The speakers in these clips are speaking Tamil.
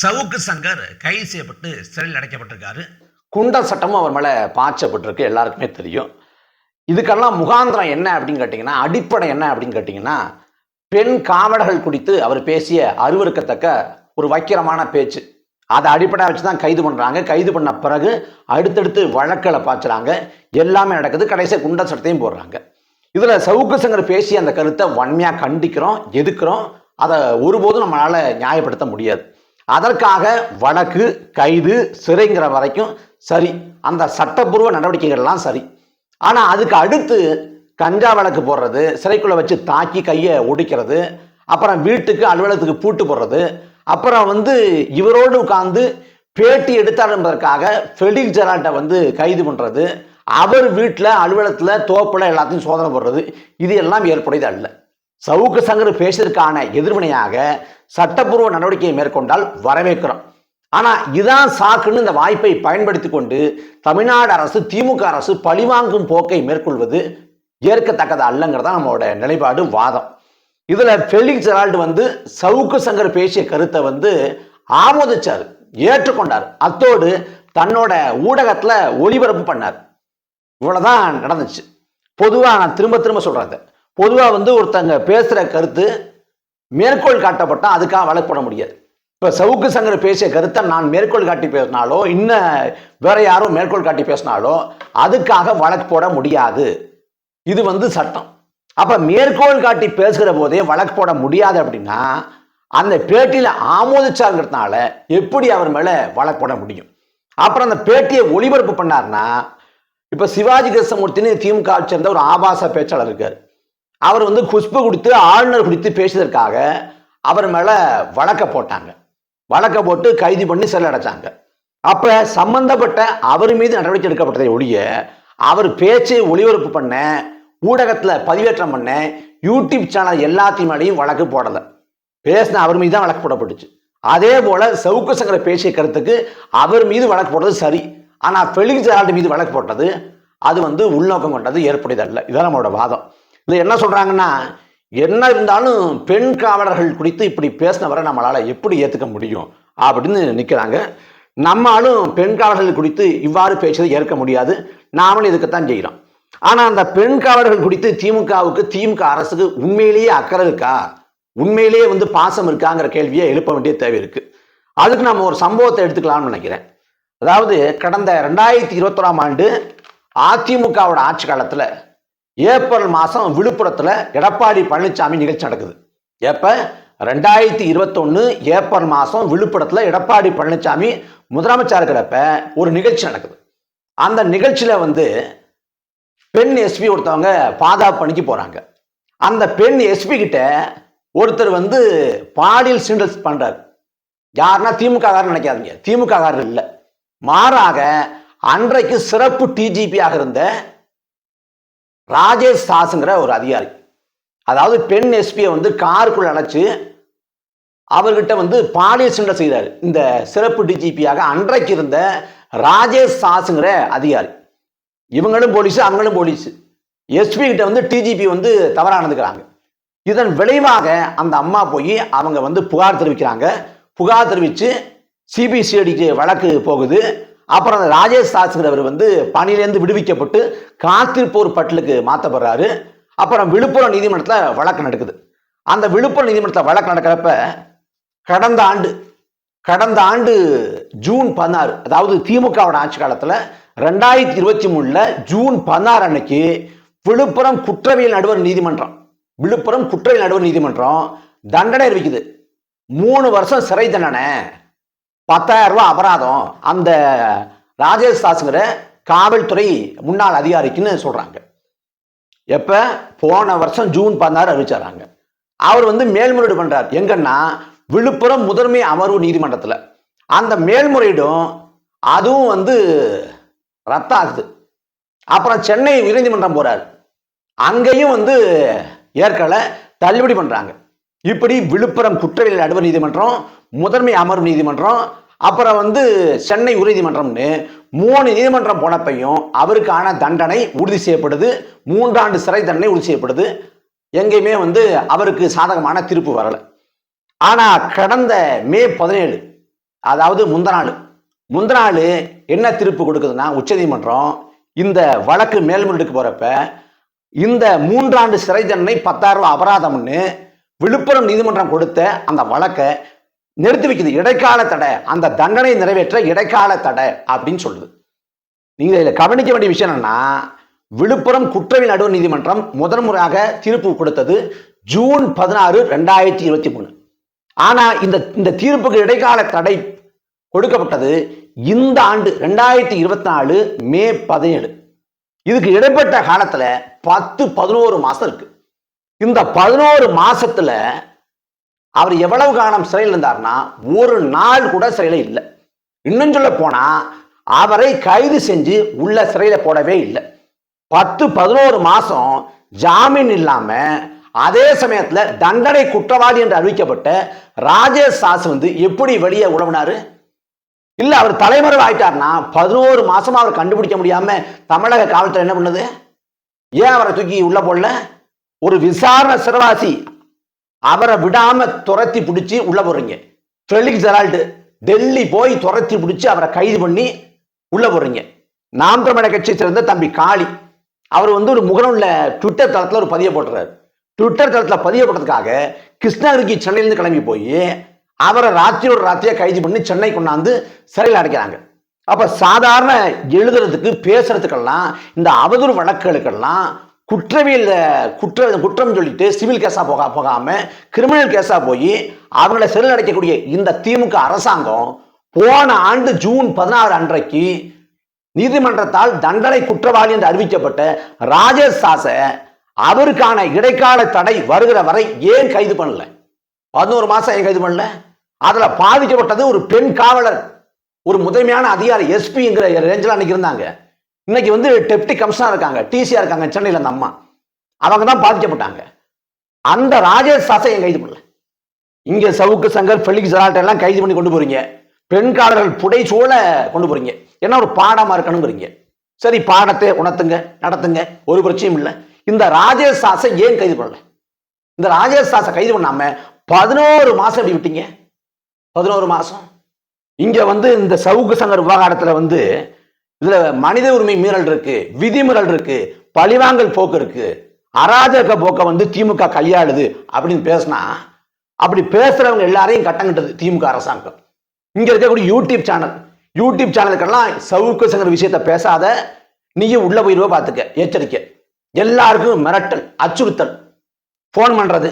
சவுக்கு சங்கர் கைது செய்யப்பட்டு சிறையில் அடைக்கப்பட்டிருக்காரு. குண்டர் சட்டமும் அவர் மேலே பாய்ச்சப்பட்டிருக்கு எல்லாருக்குமே தெரியும். இதுக்கெல்லாம் முகாந்திரம் என்ன அப்படின்னு கேட்டிங்கன்னா அடிப்படை என்ன அப்படின்னு கேட்டிங்கன்னா பெண் காவலர்கள் குறித்து அவர் பேசிய அருவருக்கத்தக்க ஒரு வக்கிரமான பேச்சு. அதை அடிப்படையாக வச்சு தான் கைது பண்ணுறாங்க கைது பண்ண பிறகு அடுத்தடுத்து வழக்கில் பாய்ச்சுறாங்க எல்லாமே நடக்குது. கடைசியாக குண்டர் சட்டத்தையும் போடுறாங்க. இதில் சவுக்கு சங்கர் பேசிய அந்த கருத்தை வன்மையாக கண்டிக்கிறோம் எதுக்குறோம்? அதை ஒருபோதும் நம்மளால் நியாயப்படுத்த முடியாது. அதற்காக வழக்கு கைது சிறைங்கிற வரைக்கும் சரி. அந்த சட்டப்பூர்வ நடவடிக்கைகள்லாம் சரி. ஆனால் அதுக்கு அடுத்து கஞ்சா வழக்கு போடுறது சிறைக்குள்ளே வச்சு தாக்கி கையை ஒடிக்கிறது அப்புறம் வீட்டுக்கு அலுவலகத்துக்கு பூட்டு போடுறது அப்புறம் வந்து இவரோடு உட்கார்ந்து பேட்டி எடுத்தார் என்பதற்காக ஃபெலிக் ஜெராட்டை வந்து கைது பண்ணுறது அவர் வீட்டில் அலுவலகத்தில் தோப்பில் எல்லாத்தையும் சோதனை போடுறது இது எல்லாம் ஏற்புடையது அல்ல. சவுக்கு சங்கர் பேசியதற்கான எதிர்வினையாக சட்டப்பூர்வ நடவடிக்கையை மேற்கொண்டால் வரவேற்கிறோம். ஆனால் இதான் சாக்குன்னு இந்த வாய்ப்பை பயன்படுத்தி கொண்டு தமிழ்நாடு அரசு திமுக அரசு பழிவாங்கும் போக்கை மேற்கொள்வது ஏற்கத்தக்கது அல்லங்கிறதா நம்மளோட நிலைப்பாடு வாதம். இதுல ஃபெலிக்ஸ் ஜெரால்டு வந்து சவுக்கு சங்கர் பேசிய கருத்தை வந்து ஆமோதிச்சார் ஏற்றுக்கொண்டார். அத்தோடு தன்னோட ஊடகத்துல ஒளிபரப்பு பண்ணார். இவ்வளவுதான் நடந்துச்சு. பொதுவா நான் திரும்ப திரும்ப சொல்றேன் பொதுவாக வந்து ஒருத்தங்க பேசுகிற கருத்து மேற்கோள் காட்டப்பட்டால் அதுக்காக வழக்கு போட முடியாது. இப்போ சவுக்கு சங்கர் பேசிய கருத்தை நான் மேற்கோள் காட்டி பேசினாலோ இன்னும் வேற யாரும் மேற்கோள் காட்டி பேசினாலோ அதுக்காக வழக்கு போட முடியாது. இது வந்து சட்டம். அப்போ மேற்கோள் காட்டி பேசுகிற போதே வழக்கு போட முடியாது அப்படின்னா அந்த பேட்டியில் ஆமோதிச்சாங்கிறதுனால எப்படி அவர் மேலே வழக்கு போட முடியும்? அப்புறம் அந்த பேட்டியை ஒளிபரப்பு பண்ணார்னா இப்போ சிவாஜி கிருஷ்ணமூர்த்தின்னு திமுக சேர்ந்த ஒரு ஆபாச பேச்சாளர் இருக்கார். அவர் வந்து குஷ்பு கொடுத்து ஆளுநர் குடித்து பேசியதற்காக அவர் மேலே வழக்க போட்டாங்க. வழக்க போட்டு கைது பண்ணி செல்ல அடைச்சாங்க. அப்போ சம்பந்தப்பட்ட அவர் மீது நடவடிக்கை எடுக்கப்பட்டதை ஒழிய அவர் பேச்சை ஒளிபரப்பு பண்ண ஊடகத்தில் பதிவேற்றம் பண்ண யூடியூப் சேனல் எல்லாத்தையும் மேலேயும் வழக்கு போடலை. பேசின அவர் மீது தான் வழக்கு போடப்பட்டுச்சு. அதே போல சவுக்கு சங்கர பேசிய கருத்துக்கு அவர் மீது வழக்கு போடுறது சரி. ஆனால் ஃபெலிக்ஸ் ஜெரால்டு மீது வழக்கு போட்டது அது வந்து உள்நோக்கம் கொண்டது ஏற்புடையதல்ல. இதான் நம்மளோட வாதம். இது என்ன சொல்றாங்கன்னா என்ன இருந்தாலும் பெண் காவலர்கள் குறித்து இப்படி பேசினவரை நம்மளால எப்படி ஏத்துக்க முடியும் அப்படின்னு நிக்கிறாங்க. நம்மாலும் பெண் காவலர்கள் குறித்து இவ்வாறு பேசுவதை ஏற்க முடியாது. நாமளும் இதுக்குத்தான் செய்கிறோம் ஆனா அந்த பெண் காவலர்கள் குறித்து திமுகவுக்கு திமுக அரசுக்கு உண்மையிலேயே அக்கறை இருக்கா? உண்மையிலேயே வந்து பாசம் இருக்காங்கிற கேள்வியை எழுப்ப வேண்டிய தேவை இருக்கு. அதுக்கு நம்ம ஒரு சம்பவத்தை எடுத்துக்கலாம்னு நினைக்கிறேன். அதாவது கடந்த ரெண்டாயிரத்தி இருபத்தொராம் ஆண்டு அதிமுகவோட ஆட்சி காலத்துல ஏப்ரல் மாதம் விழுப்புரத்தில் எடப்பாடி பழனிசாமி நிகழ்ச்சி நடக்குது. எப்போ? ரெண்டாயிரத்தி இருபத்தொன்று ஏப்ரல் மாதம் விழுப்புரத்தில் எடப்பாடி பழனிசாமி முதலமைச்சர் இருக்கிறப்ப ஒரு நிகழ்ச்சி நடக்குது. அந்த நிகழ்ச்சியில் வந்து பெண் எஸ்பி ஒருத்தவங்க பாதுகாப்பு பணிக்கு போகிறாங்க அந்த பெண் எஸ்பி கிட்ட ஒருத்தர் வந்து பாலியல் சீண்டல்ஸ் பண்ணுறாரு யாருன்னா திமுககாரன் நினைக்காதீங்க. திமுக காரர் இல்லை. மாறாக அன்றைக்கு சிறப்பு டிஜிபியாக இருந்த ராஜேஷ் தாஸுங்கிற ஒரு அதிகாரி. அதாவது பெண் எஸ்பியை வந்து காருக்குள்ள அழைச்சு அவர்கிட்ட வந்து பாலியல் சீண்டல் செய்தார். இந்த சிறப்பு டிஜிபியாக அன்றைக்கு இருந்த ராஜேஷ் சாஸுங்கிற அதிகாரி. இவங்களும் போலீஸு அவங்களும் போலீஸு. எஸ்பி கிட்ட வந்து டிஜிபி வந்து தவறானதுக்கிறாங்க இதன் விளைவாக அந்த அம்மா போய் அவங்க வந்து புகார் தெரிவிக்கிறாங்க. புகார் தெரிவித்து சிபிசிஐடிக்கு வழக்கு போகுது. அப்புறம் அந்த ராஜேஷ் தாஸுங்கிறவர் வந்து பணியிலேருந்து விடுவிக்கப்பட்டு காத்திருப்போர் பட்டலுக்கு மாற்றப்படுறாரு. அப்புறம் விழுப்புரம் நீதிமன்றத்தில் வழக்கு நடக்குது. அந்த விழுப்புரம் நீதிமன்றத்தில் வழக்கு நடக்கிறப்ப கடந்த ஆண்டு கடந்த ஆண்டு ஜூன் பதினாறு அதாவது திமுகவோட ஆட்சி காலத்தில் ரெண்டாயிரத்தி இருபத்தி மூணில் ஜூன் பதினாறு அன்னைக்கு விழுப்புரம் குற்றவியல் நடுவர் நீதிமன்றம் விழுப்புரம் குற்றவியல் நடுவர் நீதிமன்றம் தண்டனை அறிவிக்குது. மூணு வருஷம் சிறை தண்டனை. பத்தாயிரம் ரூபாய் அபராதம் அந்த ராஜேஷ் தாஸுங்கிற காவல்துறை முன்னாள் அதிகாரிக்குன்னு சொல்றாங்க. எப்ப? போன வருஷம் ஜூன் பதினாறு அறிவிச்சாராங்க. அவர் வந்து மேல்முறையீடு பண்றார். எங்கன்னா விழுப்புரம் முதன்மை அமர்வு நீதிமன்றத்தில். அந்த மேல்முறையீடும் அதுவும் வந்து ரத்தாகுது. அப்புறம் சென்னை உயர்நீதிமன்றம் போறார். அங்கேயும் வந்து ஏற்கனவே தள்ளுபடி பண்றாங்க. இப்படி விழுப்புரம் குற்றவியல் நடுவர் நீதிமன்றம் முதன்மை அமர்வு நீதிமன்றம் அப்புறம் வந்து சென்னை உயர்நீதிமன்றம்னு மூணு நீதிமன்றம் போனப்பையும் அவருக்கான தண்டனை உறுதி செய்யப்படுது. மூன்றாண்டு சிறை தண்டனை உறுதி செய்யப்படுது. எங்கேயுமே வந்து அவருக்கு சாதகமான தீர்ப்பு வரலை. ஆனா கடந்த மே பதினேழு அதாவது முந்த நாள் முந்த நாள் என்ன தீர்ப்பு கொடுக்குதுன்னா உச்சநீதிமன்றம் இந்த வழக்கு மேல்முறையீடுக்கு போறப்ப இந்த மூன்றாண்டு சிறை தண்டனை பத்தாயிரம் ரூபாய் அபராதம்னு விழுப்புரம் நீதிமன்றம் கொடுத்த அந்த வழக்கை நிறுத்தி வைக்குது. இடைக்கால தடை. அந்த தண்டனை நிறைவேற்ற இடைக்கால தடை அப்படின்னு சொல்லுது. நீங்க இதில் கவனிக்க வேண்டிய விஷயம் என்னன்னா விழுப்புரம் குற்றவியல் நடுவர் நீதிமன்றம் முதன் முறையாக தீர்ப்பு கொடுத்தது ஜூன் பதினாறு ரெண்டாயிரத்தி இருபத்தி மூணு. ஆனா இந்த இந்த தீர்ப்புக்கு இடைக்கால தடை கொடுக்கப்பட்டது இந்த ஆண்டு ரெண்டாயிரத்தி இருபத்தி நாலு மே பதினேழு. இதுக்கு இடைப்பட்ட காலத்துல பத்து பதினோரு மாசம் இருக்கு. இந்த பதினோரு மாசத்துல அவர் எவ்வளவு காலம் சிறையில் இருந்தார்னா ஒரு நாள் கூட சிறையில் இல்லை. இன்னும் சொல்ல போனா அவரை கைது செஞ்சு உள்ள சிறையில போடவே இல்லை. பத்து பதினோரு மாசம் ஜாமீன் இல்லாம அதே சமயத்துல தண்டனை குற்றவாளி என்று அறிவிக்கப்பட்ட ராஜேஷ் சாஸ் வந்து எப்படி வெளியே உழவினாரு? இல்ல அவர் தலைமறைவு ஆயிட்டார்னா பதினோரு மாசமா அவர் கண்டுபிடிக்க முடியாம தமிழக காவல்துறை என்ன பண்ணுது? ஏன் அவரை தூக்கி உள்ள போடல? ஒரு விசாரண சிறவாசி அவரை விடாம துரத்தி பிடிச்சி உள்ள போறீங்க. ஃபெலிக்ஸ் ஜெரால்டு டெல்லி போய் துரத்தி பிடிச்சி அவரை கைது பண்ணி உள்ள போறீங்க. நாம் தமிழக கட்சியை சேர்ந்த தம்பி காளி அவர் வந்து ஒரு முகநூல்ல ட்விட்டர் தளத்தில் ஒரு பதிய போட்டுறாரு. ட்விட்டர் தளத்தில் பதிய போட்டதுக்காக கிருஷ்ணகிரிக்கு சென்னையிலேருந்து கிளம்பி போய் அவரை ராத்திரியோட ராத்திரியாக கைது பண்ணி சென்னை கொண்டாந்து சிறையில் அடைக்கிறாங்க. அப்போ சாதாரண எழுதுறதுக்கு பேசுறதுக்கெல்லாம் இந்த அவதூறு வழக்குகளுக்கெல்லாம் குற்றவியல் குற்ற குற்றம் சொல்லிட்டு சிவில் கேஸாக போக போகாமல் கிரிமினல் கேஸாக போய் அவங்களை சிறையில் அடைக்கக்கூடிய இந்த திமுக அரசாங்கம் போன ஆண்டு ஜூன் பதினாறு அன்றைக்கு நீதிமன்றத்தால் தண்டனை குற்றவாளி என்று அறிவிக்கப்பட்ட ராஜேஷ் சாச அவருக்கான இடைக்கால தடை வருகிற வரை ஏன் கைது பண்ணல? பதினோரு மாசம் ஏன் கைது பண்ணல? அதுல பாதிக்கப்பட்டது ஒரு பெண் காவலர் ஒரு முதன்மையான அதிகாரி எஸ்பிங்கிற ரேஞ்சில் அன்னைக்கு இருந்தாங்க. இன்னைக்கு வந்து டெப்டி கமிஷனாக இருக்காங்க டிசியா இருக்காங்க சென்னையில் அந்த அம்மா. அவங்க தான் பாதிக்கப்பட்டாங்க. அந்த ராஜேஷ் சாசை என் கைது பண்ணல. இங்க சவுக்கு சங்கர் ஃபெலிக்ஸ் ஜெரால்ட் எல்லாம் கைது பண்ணி கொண்டு போறீங்க. பெண் காவலர்கள் புடை சூழ கொண்டு போறீங்க. என்ன ஒரு பாடமா இருக்கணுங்கிறீங்க சரி பாடத்தை உணர்த்துங்க நடத்துங்க ஒரு பிரச்சனையும் இல்லை. இந்த ராஜேஷ் சாசை ஏன் கைது பண்ணல? இந்த ராஜேஷ் சாசை கைது பண்ணாம பதினோரு மாசம் எப்படி விட்டீங்க? பதினோரு மாசம். இங்க வந்து இந்த சவுக்கு சங்கர் விவகாரத்துல வந்து இதுல மனித உரிமை மீறல் இருக்கு விதிமீறல் இருக்கு பழிவாங்கல் போக்கு இருக்கு. அராஜக போக்கை வந்து திமுக கையாளுது அப்படின்னு பேசினா அப்படி பேசுறவங்க எல்லாரையும் கட்டங்கிட்டது திமுக அரசாங்கம். இங்க இருக்கக்கூடிய யூடியூப் சேனல் யூடியூப் சேனலுக்கெல்லாம் சவுக்கு சங்கர் விஷயத்த பேசாத நீயும் உள்ள போயிருவ பார்த்துக்க எச்சரிக்கை. எல்லாருக்கும் மிரட்டல் அச்சுறுத்தல். ஃபோன் பண்றது.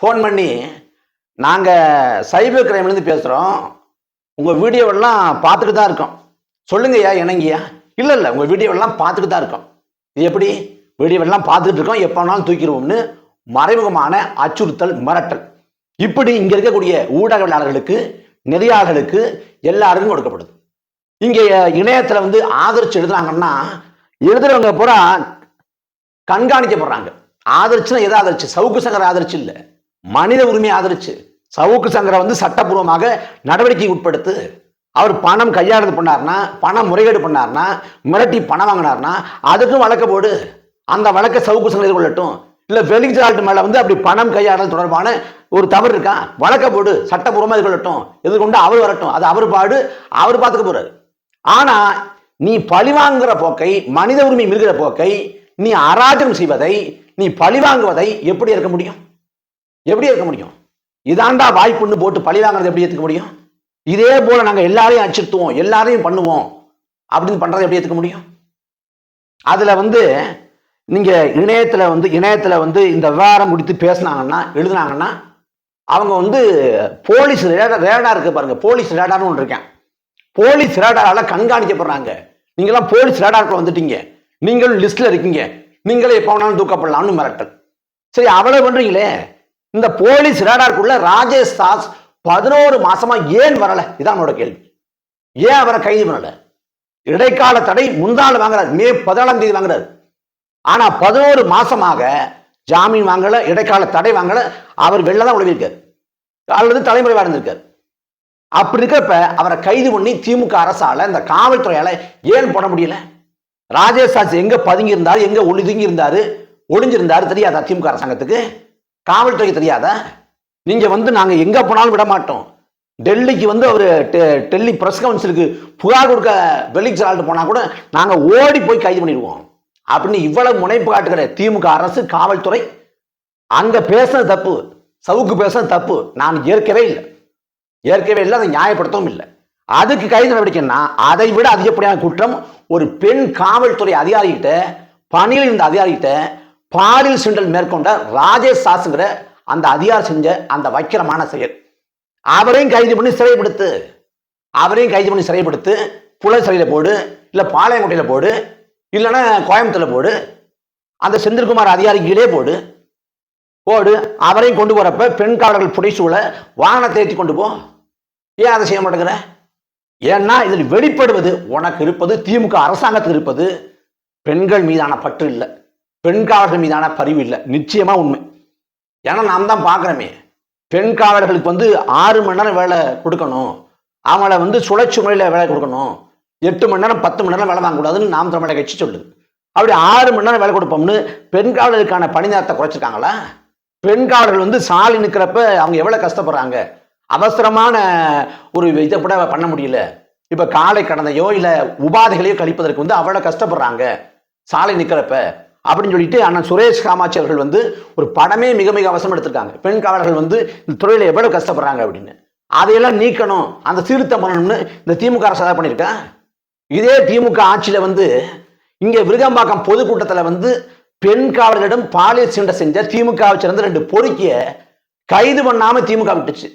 ஃபோன் பண்ணி நாங்கள் சைபர் கிரைம்லேருந்து பேசுகிறோம் உங்கள் வீடியோவெல்லாம் பார்த்துட்டு தான் இருக்கோம். சொல்லுங்கய்யா இணங்கியா? இல்லை இல்லை உங்கள் வீடியோவெல்லாம் பார்த்துட்டு தான் இருக்கோம். இது எப்படி? வீடியோவெல்லாம் பார்த்துட்டு இருக்கோம். எப்போ வேணாலும் தூக்கிடுவோம்னு மறைமுகமான அச்சுறுத்தல் மிரட்டல். இப்படி இங்கே இருக்கக்கூடிய ஊடகவியலாளர்களுக்கு நெறியாளர்களுக்கு எல்லாருக்கும் கொடுக்கப்படுது. இங்கே இணையத்தில் வந்து ஆதரிச்சு எழுதுறாங்கன்னா எழுதுறவங்க பூரா கண்காணிக்கப்படுறாங்க. ஆதரிச்சுன்னா எதை ஆதரிச்சு? சவுக்கு சங்கரை ஆதரிச்சு இல்லை. மனித உரிமை ஆதரிச்சு. சவுக்கு சங்கரை வந்து சட்டப்பூர்வமாக நடவடிக்கை உட்படுத்து அவர் பணம் கையாளுது பண்ணார்னா பணம் முறைகேடு பண்ணார்னா மிரட்டி பணம் வாங்கினார்னா அதுக்கும் வழக்க போடு. அந்த வழக்கை சவுக்கு சங்கர் எதிர்கொள்ளட்டும். இல்லை ஃபெலிக்ஸ் மேலே வந்து அப்படி பணம் கையாடுறது தொடர்பான ஒரு தவறு இருக்கா? வழக்க போடு. சட்டப்பூர்வமா எதிர்கொள்ளட்டும். எதிர்கொண்டு அவர் வரட்டும். அது அவர் பாடு. அவர் பார்த்துக்க போறாரு. ஆனால் நீ பழிவாங்குற போக்கை மனித உரிமை மிருகிற போக்கை நீ அராஜகம் செய்வதை நீ பழிவாங்குவதை எப்படி இருக்க முடியும்? எப்படி இருக்க முடியும்? இதாண்டா வாய்ப்புன்னு போட்டு பழி வாங்குறது எப்படி ஏற்றுக்க முடியும்? இதே போல நாங்கள் எல்லாரையும் அச்சுறுத்துவோம் எல்லாரையும் பண்ணுவோம். அப்படின்னு பண்றதை எப்படி எடுத்துக்க முடியும்? அதுல வந்து நீங்க இணையத்துல வந்து இணையத்துல வந்து இந்த விவகாரம் முடித்து பேசினாங்கன்னா எழுதுனாங்கன்னா அவங்க வந்து போலீஸ் ரேடார் ரேடார் இருக்கு பாருங்க. போலீஸ் ரேடார்னு ஒன்று இருக்கேன். போலீஸ் ரேடாரால கண்காணிக்கப்படுறாங்க நீங்களாம் போலீஸ் ரேடாருக்குள்ள வந்துட்டீங்க. நீங்களும் லிஸ்ட்ல இருக்கீங்க. நீங்களே எப்போ வேணாலும் தூக்கப்படலாம்னு மிரட்டல். சரி அவ்வளவு பண்றீங்களே. இந்த போலீஸ் ரேடாருக்குள்ள ராஜேஷ் தாஸ் பதினோரு மாசமா ஏன் வரல? இதான் என்னோட கேள்வி. ஏன் அவரை கைது பண்ணல? இடைக்கால தடை முந்தாள் வாங்குறாரு. மே பதினாலாம் தேதி வாங்குறாரு. ஆனா பதினோரு மாசமாக ஜாமீன் வாங்கல இடைக்கால தடை வாங்கல. அவர் வெளில தான் உழவிருக்காரு அல்லது தலைமுறை வாழ்ந்திருக்காரு அப்படி இருக்கப்ப அவரை கைது பண்ணி திமுக அரசால இந்த காவல்துறையால ஏன் போட முடியல? ராஜேஷ் சாஸ் எங்க பதுங்கி இருந்தாரு எங்க ஒளிதுங்கி இருந்தாரு ஒளிஞ்சிருந்தாரு தெரியாதா திமுக அரசாங்கத்துக்கு? காவல்துறைக்கு தெரியாதா? நீங்க வந்து நாங்க எங்க போனாலும் விட மாட்டோம். டெல்லிக்கு வந்து அவர் டெல்லி பிரஸ் கவுன்சிலுக்கு புகார் கொடுக்க வெளிக்கு சால்ட்டு போனா கூட நாங்க ஓடி போய் கைது பண்ணிடுவோம். அப்படின்னு இவ்வளவு முனைப்பு காட்டுகிற திமுக அரசு காவல்துறை அங்க பேசுனது தப்பு. சவுக்கு பேசுனது தப்பு. நான் ஏற்கவே இல்லை. ஏற்கவே இல்லை அதை நியாயப்படுத்தவும் இல்லை. அதுக்கு கைது நடவடிக்கைன்னா அதை விட அதிகப்படியான குற்றம் ஒரு பெண் காவல்துறை அதிகாரிகிட்ட பணியில் இருந்த அதிகாரிகிட்ட பாலியல் சென்றல் மேற்கொண்ட ராஜேஷ் சாஸுங்கிற அந்த அதிகாரம் செஞ்ச அந்த வக்கிரமான செயல். அவரையும் கைது பண்ணி சிறைப்படுத்து. அவரையும் கைது பண்ணி சிறைப்படுத்து. புல சிறையில் போடு இல்லை பாளையங்கோட்டையில் போடு இல்லைன்னா கோயம்புத்தூரில் போடு அந்த செந்தில்குமார் அதிகாரிகளே போடு. போடு அவரையும் கொண்டு போகிறப்ப பெண் காவலர்கள் புடைசூழ வாகனத்தை ஏற்றி கொண்டு போ. ஏன் அதை செய்ய மாட்டேங்கிற? ஏன்னா இதில் வெளிப்படுவது உனக்கு இருப்பது திமுக அரசாங்கத்துக்கு இருப்பது பெண்கள் மீதான பற்று இல்லை. பெண் காவலர்கள் மீதான பரிவு இல்லை. நிச்சயமாக உண்மை. ஏன்னா நாம் தான் பார்க்குறோமே. பெண் காவலர்களுக்கு வந்து ஆறு மணி நேரம் வேலை கொடுக்கணும். அவங்கள வந்து சுழற்சி முறையில் வேலை கொடுக்கணும். எட்டு மணி நேரம் பத்து மணி நேரம் வேலை வாங்கக்கூடாதுன்னு நாம் தமிழக கட்சி சொல்லுது. அப்படி ஆறு மணி நேரம் வேலை கொடுப்போம்னு பெண் காவலருக்கான பணி நேரத்தை குறைச்சிருக்காங்களா? பெண் காவலர்கள் வந்து சாலை நிற்கிறப்ப அவங்க எவ்வளோ கஷ்டப்படுறாங்க? அவசரமான ஒரு இதை கூட பண்ண முடியல. இப்போ காலை கடந்தையோ இல்லை உபாதைகளையோ கழிப்பதற்கு வந்து அவ்வளோ கஷ்டப்படுறாங்க. சாலை நிற்கிறப்ப. அப்படின்னு சொல்லிட்டு அண்ணன் சுரேஷ் காமாட்சி அவர்கள் வந்து ஒரு படமே மிக மிக அவசரம் எடுத்திருக்காங்க. பெண் காவலர்கள் வந்து இந்த துறையில் எவ்வளவு கஷ்டப்படுறாங்க அப்படின்னு. அதையெல்லாம் நீக்கணும். அந்த சீர்த்தம் பண்ணணும்னு இந்த திமுக அரசு பண்ணியிருக்கேன் இதே திமுக ஆட்சியில் வந்து இங்கே விருகம்பாக்கம் பொதுக்கூட்டத்தில் வந்து பெண் காவலர்களிடம் பாலியல் சீண்டை செஞ்ச திமுகவை சேர்ந்த ரெண்டு பொறுக்கிய கைது பண்ணாமல் திமுக விட்டுச்சு.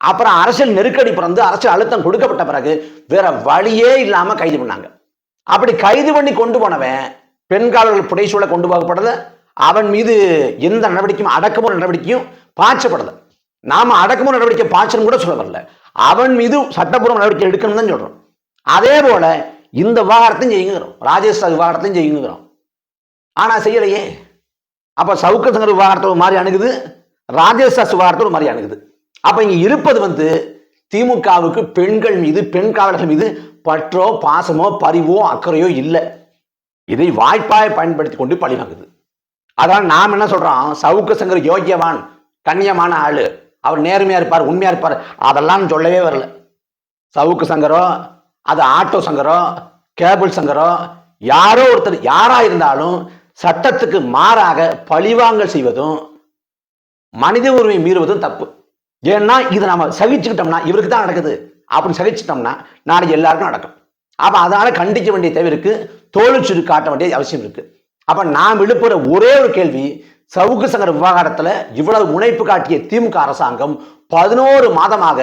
அப்புறம் அரசியல் நெருக்கடி பிறந்து அரசியல் அழுத்தம் கொடுக்கப்பட்ட பிறகு வேற வழியே இல்லாமல் கைது பண்ணாங்க. அப்படி கைது பண்ணி கொண்டு போனவன் பெண்காவலர்கள் புடைசூழ கொண்டு போகப்படுது அவன் மீது எந்த நடவடிக்கையும் அடக்குமுறை நடவடிக்கையும் பாய்ச்சப்படலை. நாம அடக்குமுறை நடவடிக்கை பாய்ச்சணும் கூட சொல்ல வரல. அவன் மீது சட்டப்பூர்வ நடவடிக்கை எடுக்கணும் தான் சொல்றோம். அதே போல இந்த விவகாரத்தையும் செய்யுங்கிறோம். ராஜேஷ் விவகாரத்தையும் செய்யுங்கிறோம். ஆனால் செய்யலையே. அப்போ சவுக்க சங்கர் விவகாரத்தை ஒரு மாதிரி அணுகுது. ராஜேஷ் விவகாரத்தை ஒரு மாதிரி அணுகுது. அப்போ இங்கே இருப்பது வந்து திமுகவுக்கு பெண்கள் மீது பெண் காவலர்கள் மீது பற்றோ பாசமோ பரிவோ அக்கறையோ இல்லை. இதை வாய்ப்பாய் பயன்படுத்தி கொண்டு பழி வாங்குது. நாம் என்ன சொல்கிறோம் சவுக்கு சங்கர் யோக்கியவான் கண்ணியமான ஆள். அவர் நேர்மையாக இருப்பார் உண்மையாக இருப்பார். அதெல்லாம் சொல்லவே வரல. சவுக்கு சங்கரோ அது ஆட்டோ சங்கரோ கேபிள் சங்கரோ யாரோ ஒருத்தர் யாராக இருந்தாலும் சட்டத்துக்கு மாறாக பழிவாங்கல் செய்வதும் மனித உரிமை மீறுவதும் தப்பு. ஏன்னா இது நம்ம சகிச்சுக்கிட்டோம்னா இவருக்கு தான் நடக்குது. அப்படின்னு சகிச்சிட்டோம்னா நாளைக்கு எல்லாருக்கும் நடக்கும். அப்போ அதனால் கண்டிக்க வேண்டிய தேவை இருக்குது தோழிச்சுரு காட்ட வேண்டிய அவசியம் இருக்குது அப்போ நாம் எழுப்புற ஒரே ஒரு கேள்வி சவுக்கு சங்கர் விவகாரத்தில் இவ்வளவு முனைப்பு காட்டிய திமுக அரசாங்கம் பதினோரு மாதமாக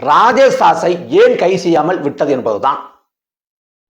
ராஜேஷ் தாஸை ஏன் கை செய்யாமல் விட்டது என்பதுதான்.